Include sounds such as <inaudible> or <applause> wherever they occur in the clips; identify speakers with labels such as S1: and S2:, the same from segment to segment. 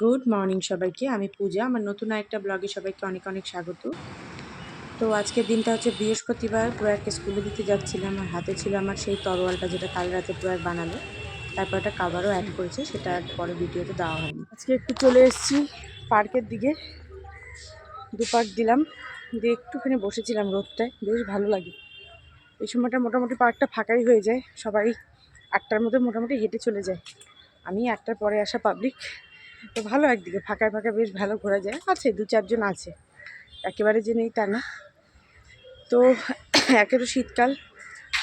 S1: Good morning সবাইকে, আমি পূজা। আমার নতুন একটা ব্লগে সবাইকে অনেক অনেক স্বাগত। তো আজকের দিনটা হচ্ছে বৃহস্পতিবার, প্রয়াগকে স্কুলে দিতে যাচ্ছিলাম। আর হাতে ছিল আমার সেই তরোয়ালটা যেটা কাল রাতে প্রয়াগ বানালো। তারপর একটা কাবারও অ্যাড করেছে, সেটা পরে ভিডিওতে দেওয়া হয়নি। আজকে একটু চলে এসেছি পার্কের দিকে। দু পার্ক দিলাম, দিয়ে একটুখানি বসেছিলাম রোদটায়। বেশ ভালো লাগে। এই সময়টা মোটামুটি পার্কটা ফাঁকাই হয়ে যায়। সবাই আটটার মধ্যে মোটামুটি হেঁটে চলে যায়। আমি একটার পরে আসা পাবলিক তো ভালো একদিকে, ফাঁকায় ফাঁকায় বেশ ভালো ঘোরা যায়। আছে, দু চারজন আছে। একেবারে যে নেই তা না। তো একে তো শীতকাল,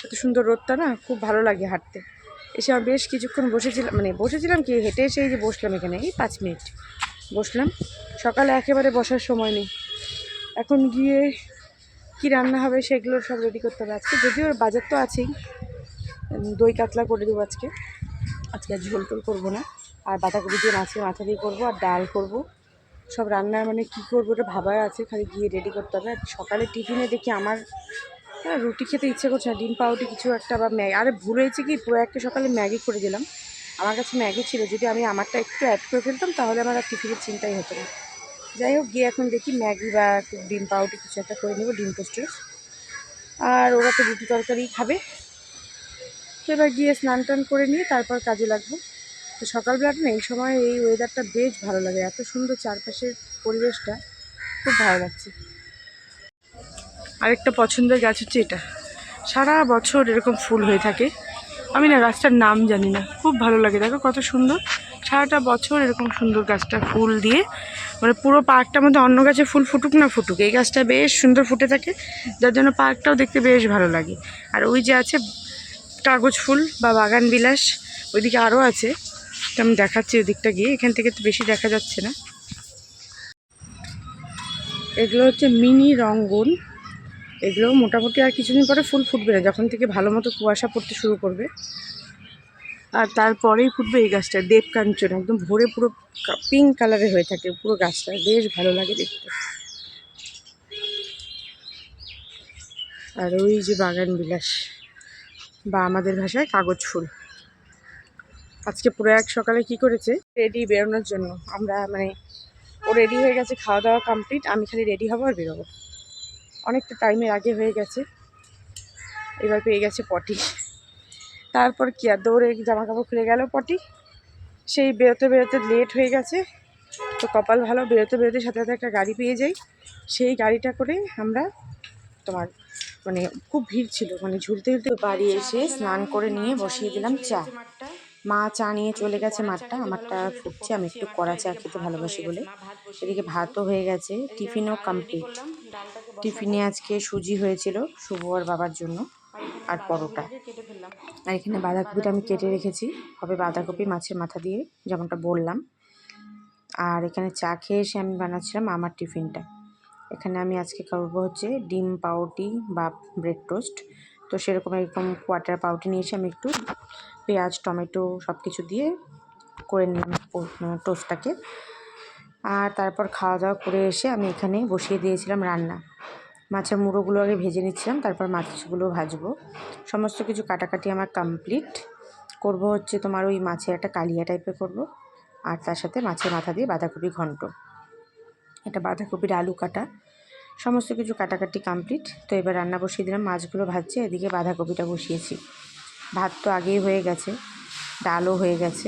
S1: এত সুন্দর রোদটা না, খুব ভালো লাগে হাঁটতে। এসে আমার বেশ কিছুক্ষণ বসেছিলাম মানে বসেছিলাম কি, হেঁটে এসে যে বসলাম এখানে, এই পাঁচ মিনিট। বসলাম। সকালে একেবারে বসার সময় নেই। এখন গিয়ে কি রান্না হবে সেগুলো সব রেডি করতে হবে আজকে। যদিও বাজার তো আছেই, দই কাতলা করে দেবো আজকে। আজকে ঝোল টোল করব না। আর বাঁধাকপি দিয়ে মাছের মাথা দিয়ে করব আর ডাল করব। সব রান্নার মানে কী করব ওটা ভাবার আছে, খালি গিয়ে রেডি করতে হবে। আর সকালে টিফিনে দেখি আমার হ্যাঁ রুটি খেতে ইচ্ছে করছে না, ডিম পাউটি কিছু একটা বা ম্যাগি। আরে ভুল হয়েছে কি? পুরো একটা সকালে ম্যাগি করে দিলাম। আমার কাছে ম্যাগি ছিল, যদি আমি আমারটা একটু অ্যাড করে ফেলতাম, তাহলে আমার আর টিফিনের চিন্তাই হতো না। যাই হোক, গিয়ে এখন দেখি ম্যাগি বা ডিম পাউটি কিছু একটা করে নেব, ডিম টোস্টের আর ওরা তো রুটি তরকারি খাবে। তো এবার গিয়ে স্নান টান করে নিয়ে তারপর কাজে লাগবো। তো সকালবেলাটা না, এই সময় এই ওয়েদারটা বেশ ভালো লাগে। এত সুন্দর চারপাশের পরিবেশটা, খুব ভালো লাগছে। আরেকটা পছন্দের গাছ হচ্ছে এটা। সারা বছর এরকম ফুল হয়ে থাকে। আমি না গাছটার নাম জানি না। খুব ভালো লাগে। দেখো কত সুন্দর। সারাটা বছর এরকম সুন্দর গাছটা ফুল দিয়ে মানে পুরো পার্কটার মধ্যে অন্য গাছে ফুল ফুটুক না ফুটুক, এই গাছটা বেশ সুন্দর ফুটে থাকে। যার জন্য পার্কটাও দেখতে বেশ ভালো লাগে। আর ওই যে আছে কাগজ ফুল বা বাগান বিলাস, ওইদিকে আরও আছে। আমি দেখাচ্ছি ওদিকটা গিয়ে, এখান থেকে তো বেশি দেখা যাচ্ছে না। এগুলো হচ্ছে মিনি রঙ্গন এগুলো মোটামুটি আর কিছুদিন পরে ফুল ফুটবে না, যখন থেকে ভালো মতো কুয়াশা পড়তে শুরু করবে। আর তারপরেই ফুটবে এই গাছটা দেব কাঞ্চন একদম ভোরে পুরো পিঙ্ক কালারে হয়ে থাকে পুরো গাছটা, বেশ ভালো লাগে দেখতে। আর ওই যে বাগান বিলাস, বা আমাদের ভাষায় কাগজ ফুল। আজকে পুরো এক সকালে কি করেছে? রেডি বেরোনোর জন্য। আমরা মানে ও রেডি হয়ে গেছে খাওয়া দাওয়া কমপ্লিট আমি খালি রেডি হব আর বেরোবো। অনেকটা টাইমের আগে হয়ে গেছে। এবার পেয়ে গেছে পটি। তারপর কি আর, দৌড়ে জামা কাপড় খুলে গেল পটি। সেই বেরোতে বেরোতে লেট হয়ে গেছে। তো কপাল ভালো, বেরোতে বেরোতে সাথে সাথে একটা গাড়ি পেয়ে যাই। সেই গাড়িটা করে আমরা তোমার মানে খুব ভিড় ছিল। মানে ঝুলতে ঝুলতে বাড়ি এসে স্নান করে নিয়ে বসিয়ে দিলাম চা। মা চা নিয়ে চলে গেছে মাঠটা আমারটা ফুটছে, আমি একটু কড়া চা খেতে ভালোবাসি বলে। এদিকে ভাতও হয়ে গেছে, টিফিনও কমপ্লিট টিফিনে আজকে সুজি হয়েছিল, শুভ আর বাবার জন্য আর পরোটা। আর এখানে বাঁধাকপিটা আমি কেটে রেখেছি, হবে বাঁধাকপি মাছের মাথা দিয়ে, যেমনটা বললাম। আর এখানে চা খেয়ে এসে আমি বানাচ্ছিলাম আমার টিফিনটা। এখানে আমি আজকে করব হচ্ছে ডিম পাউটি বা ব্রেড টোস্ট তো সেরকম এরকম কোয়াটার পাউরুটি নিয়েছি আমি একটু। পেঁয়াজ, টমেটো সব কিছু দিয়ে করে নিলাম টোস্টটাকে আর তারপর খাওয়া দাওয়া করে এসে আমি এখানে বসিয়ে দিয়েছিলাম রান্না। মাছের মুড়োগুলো আগে ভেজে নিচ্ছিলাম, তারপর মাছগুলো ভাজবো। সমস্ত কিছু কাটাকাটি আমার কমপ্লিট করব হচ্ছে তোমার ওই মাছের একটা কালিয়া টাইপের করব। আর তার সাথে মাছের মাথা দিয়ে বাঁধাকপি ঘন্ট। এটা বাঁধাকপির আলু কাটা। সমস্ত কিছু কাটাকাটি কমপ্লিট তো এবার রান্না বসিয়ে দিলাম, মাছগুলো ভাজছে, এদিকে বাঁধাকপিটা বসিয়েছি। ভাত তো আগেই হয়ে গেছে, ডালও হয়ে গেছে।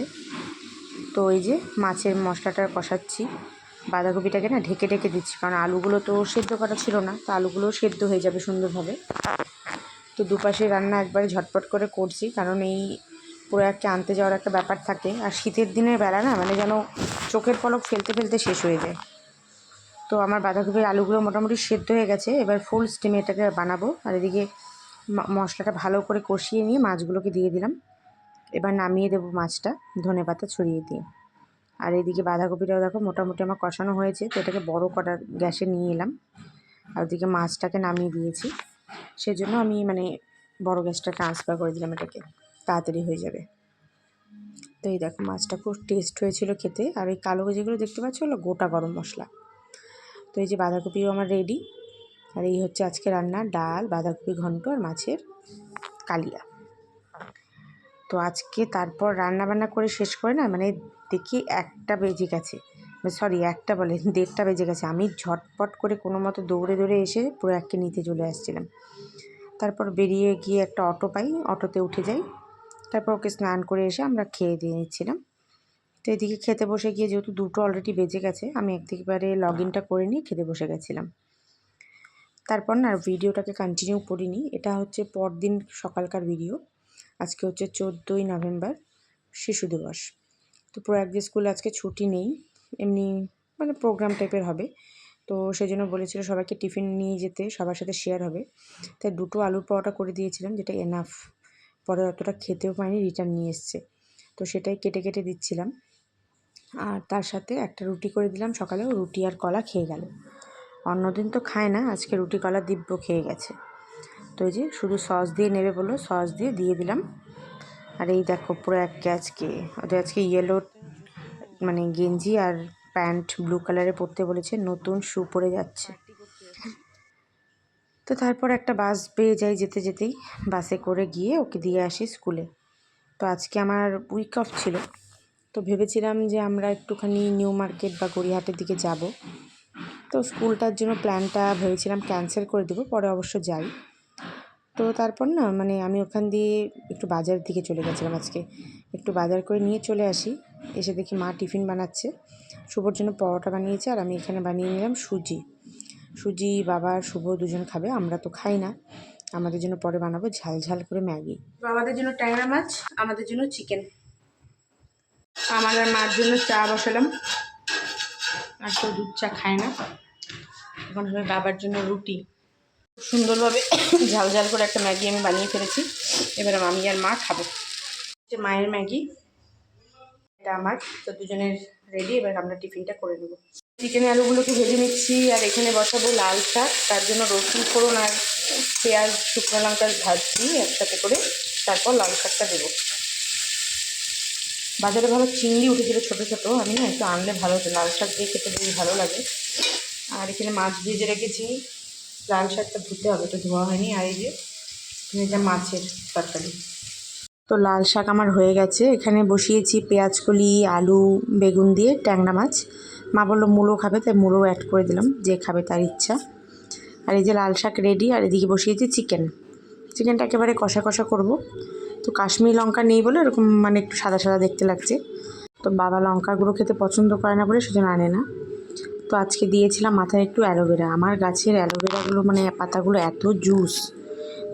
S1: তো ওই যে মাছের মশলাটা কষাচ্ছি, বাঁধাকপিটাকে না ঢেকে ঢেকে দিচ্ছি, কারণ আলুগুলো তো সেদ্ধ করা ছিল না, তো আলুগুলোও সেদ্ধ হয়ে যাবে সুন্দরভাবে। তো দুপাশে রান্না একবারে ঝটপট করে করছি, কারণ এই পুরো একটা আনতে যাওয়ার একটা ব্যাপার থাকে। আর শীতের দিনের বেলা না মানে যেন চোখের পলক ফেলতে ফেলতে শেষ হয়ে যায়। তো আমার বাঁধাকপির আলুগুলো মোটামুটি সেদ্ধ হয়ে গেছে। এবার ফুল স্টিমে এটাকে বানাবো। আর এদিকে মশলাটা ভালো করে কষিয়ে নিয়ে মাছগুলোকে দিয়ে দিলাম। এবার নামিয়ে দেবো মাছটা ধনে পাতা ছড়িয়ে দিয়ে। আর এদিকে বাঁধাকপিটাও দেখো মোটামুটি আমার কষানো হয়েছে। তো এটাকে বড় করার গ্যাসে নিয়ে এলাম। আর ওদিকে মাছটাকে নামিয়ে দিয়েছি। সেজন্য আমি মানে বড় গ্যাসটা ট্রান্সফার করে দিলাম এটাকে। তাড়াতাড়ি হয়ে যাবে। তো এই দেখো মাছটা খুব টেস্ট হয়েছিল খেতে। আর ওই কালো যেগুলো দেখতে পাচ্ছ? হলো গোটা গরম মশলা। তো এই যে বাঁধাকপিও আমার রেডি আর এই হচ্ছে আজকে রান্না, ডাল, বাঁধাকপি ঘন্ট আর মাছের কালিয়া। তো আজকে তারপর রান্না বান্না করে শেষ করে না মানে দেখি একটা বেজে গেছে। সরি একটা বলে, দেড়টা বেজে গেছে। আমি ঝটপট করে কোনো মতো দৌড়ে দৌড়ে এসে প্রয়াগকে নিতে চলে আসছিলাম। তারপর বেরিয়ে গিয়ে একটা অটো পাই, অটোতে উঠে যাই। তারপর ওকে স্নান করে এসে আমরা খেয়ে দিয়ে নিচ্ছিলাম। তো এদিকে খেতে বসে গিয়ে যেহেতু দুটো অলরেডি বেজে গেছে আমি একদিকবারে লগ ইনটা করে নিয়ে খেতে বসে গেছিলাম। তারপর না ভিডিওটাকে কন্টিনিউ করিনি এটা হচ্ছে পরদিন সকালকার ভিডিও আজকে হচ্ছে চোদ্দোই নভেম্বর শিশু দিবস। তো প্রয়াগজি স্কুল আজকে ছুটি নেই এমনি মানে প্রোগ্রাম টাইপের হবে। তো সেই জন্য বলেছিল সবাইকে টিফিন নিয়ে যেতে সবার সাথে শেয়ার হবে। তাই দুটো আলুর পরোটা করে দিয়েছিলাম যেটা এনাফ পরে অতটা খেতেও পাইনি রিটার্ন নিয়ে এসছে। তো সেটাই কেটে কেটে দিচ্ছিলাম। আর তার সাথে একটা রুটি করে দিলাম। সকালেও রুটি আর কলা খেয়ে গেল। অন্যদিন তো খায় না, আজকে রুটি কলা দিব্য খেয়ে গেছে। তো যে শুধু সস দিয়ে নেবে বলল, সস দিয়ে দিয়ে দিলাম। আর এই দেখো পুরো এক আজকে ওদের আজকে ইয়েলো মানে গেঞ্জি আর প্যান্ট ব্লু কালারে পরতে বলেছে। নতুন শু পরে যাচ্ছে। তো তারপর একটা বাস পেয়ে যাই যেতে যেতেই। বাসে করে গিয়ে ওকে দিয়ে আসি স্কুলে। তো আজকে আমার উইক অফ ছিল। তো ভেবেছিলাম যে আমরা একটুখানি নিউ মার্কেট বা গড়িয়াহাটের দিকে যাব। তো স্কুলটার জন্য প্ল্যানটা ভেবেছিলাম ক্যান্সেল করে দেবো, পরে অবশ্য যাই। তো তারপর না মানে আমি ওখান দিয়ে একটু বাজারের দিকে চলে গেছিলাম আজকে। একটু বাজার করে নিয়ে চলে আসি, এসে দেখি মা টিফিন বানাচ্ছে। শুভর জন্য পরোটা বানিয়েছে আর আমি এখানে বানিয়ে নিলাম সুজি। সুজি, বাবা শুভ দুজন খাবে, আমরা তো খাই না। আমাদের জন্য পরে বানাবো ঝাল ঝাল করে ম্যাগি। বাবাদের জন্য ট্যাংরা মাছ, আমাদের জন্য চিকেন। আমার আর মার জন্য চা বসালাম। আর কেউ দুধ চা খায় না। এখন হবে বাবার জন্য রুটি। সুন্দরভাবে <coughs> ঝাল ঝাল করে একটা ম্যাগি আমি বানিয়ে ফেলেছি। এবার আমি আর মা খাব। যে মায়ের ম্যাগি। এটা আমার। তো দুজনের রেডি এবার আমরা টিফিনটা করে নেব। চিকেন আলুগুলোকে ভেজে নিচ্ছি, আর এখানে বসাবো লাল শাক। তার জন্য রসুন, ফোড়ন আর পেঁয়াজ, শুকনো লঙ্কা ভাজছি একসাথে করে। তারপর লাল শাকটা দেবো। বাজারে ভালো চিংড়ি উঠেছিল ছোটো ছোটো, আমি না একটু আনলে ভালো হতো। লাল শাক দিয়ে খেতে বেশ ভালো লাগে। আর এখানে মাছ ভেজে রেখেছি। লাল শাকটা ধুতে হবে, তো ধোয়া হয়নি। আর এই যে যা মাছের তরকারি। তো লাল শাক আমার হয়ে গেছে। এখানে বসিয়েছি পেঁয়াজ কলি আলু, বেগুন দিয়ে ট্যাংরা মাছ। মা বলল, মূলো খাবে। তাই মূলো অ্যাড করে দিলাম, যে খাবে তার ইচ্ছা। আর এই যে লাল শাক রেডি আর এদিকে বসিয়েছি চিকেন চিকেনটা একেবারে কষা কষা করব। তো কাশ্মীরি লঙ্কা নেই বলে এরকম মানে একটু সাদা সাদা দেখতে লাগছে। তো বাবা লঙ্কাগুলো খেতে পছন্দ করে না বলে সেজন্য আনে না। তো আজকে দিয়েছিলাম মাথায় একটু অ্যালোভেরা। আমার গাছের অ্যালোভেরাগুলো মানে পাতাগুলো এত জুস,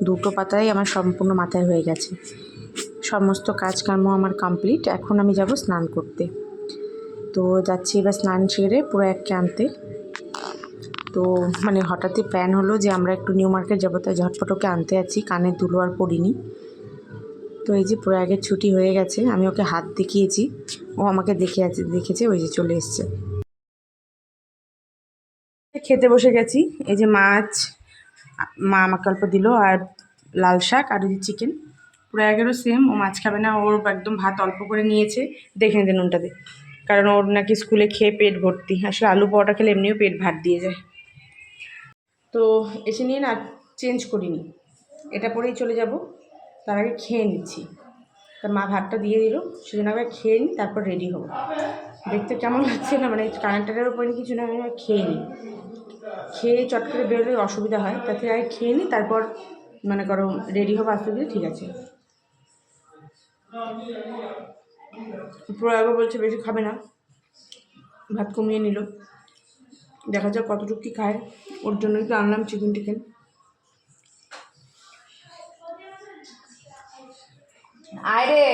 S1: দুটো পাতাই আমার সম্পূর্ণ মাথায় হয়ে গেছে। সমস্ত কাজকর্ম আমার কমপ্লিট। এখন আমি যাব স্নান করতে। তো যাচ্ছি এবার স্নান সেরে পুরো এককে আনতে তো মানে হঠাৎই প্ল্যান হলো যে আমরা একটু নিউ মার্কেট যাব, তাই ঝটপট ওকে আনতে যাচ্ছি। কানে দুলো আর পড়িনি তো এই যে প্রয়াগের ছুটি হয়ে গেছে, আমি ওকে হাত দেখিয়েছি। ও আমাকে দেখে আছে, দেখেছে, ওই যে চলে এসছে। খেতে বসে গেছি, এই যে মাছ, মা আমাকে অল্প দিল, আর লাল শাক, আর ওই যে চিকেন প্রয়াগেরও সেম ও মাছ খাবে না, ওর একদম ভাত অল্প করে নিয়েছে, দেখে নিতে নুনটাতে কারণ ওর নাকি স্কুলে খেয়ে পেট ভর্তি, আসলে আলু পরোটা খেলে এমনিও পেট ভাত দিয়ে যায়। তো এসে নিয়ে না, চেঞ্জ করিনি। এটা পরেই চলে যাব। তার আগে খেয়ে নিচ্ছি। তার মা ভাতটা দিয়ে দিল, সেজন্য আগে খেয়ে নিই তারপর রেডি হব। দেখতে কেমন লাগছে না মানে কারেন্টারের উপরে কিছু না, আমি খেয়ে নিই খেয়ে চট করে বেরোলে অসুবিধা হয়, তাতে আগে খেয়ে নিই তারপর মনে করো রেডি হব আসতে দিলে ঠিক আছে। প্রয়াগও বলছে বেশি খাবে না। ভাত কমিয়ে নিল। দেখা যাক কতটুকু কী খায়। ওর জন্যই তো আনলাম চিকেন টিকেন আয় রে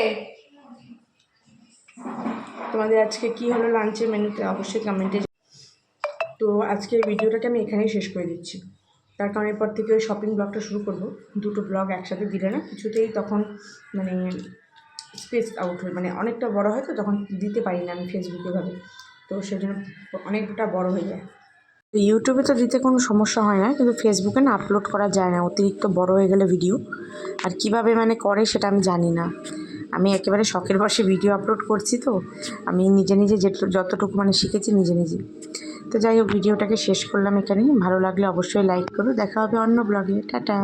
S1: তোমাদের আজকে কি হলো লাঞ্চের মেনুতে? অবশ্যই কমেন্টে তো আজকের ভিডিওটাকে আমি এখানেই শেষ করে দিচ্ছি। তার কারণ এরপর থেকে ওই শপিং ব্লগটা শুরু করব। দুটো ব্লগ একসাথে দিলে না, কিছুতেই তখন মানে স্পেস আউট হয় মানে অনেকটা বড় হয় তো, তখন দিতে পারি না আমি ফেসবুকে ভাবে তো সেজন্য অনেকটা বড় হয়ে যায়। তো ইউটিউবে তো দিতে কোনো সমস্যা হয় না, কিন্তু ফেসবুকে না আপলোড করা যায় না, অতিরিক্ত বড় হয়ে গেলে ভিডিও আর কীভাবে মানে করে সেটা আমি জানি না। আমি একেবারে শখের বসে ভিডিও আপলোড করছি তো, আমি নিজে নিজে যে যতটুকু মানে শিখেছি নিজে নিজে। তো যাই হোক ভিডিওটাকে শেষ করলাম এখানে ভালো লাগলে অবশ্যই লাইক করো। দেখা হবে অন্য ব্লগে টাটা!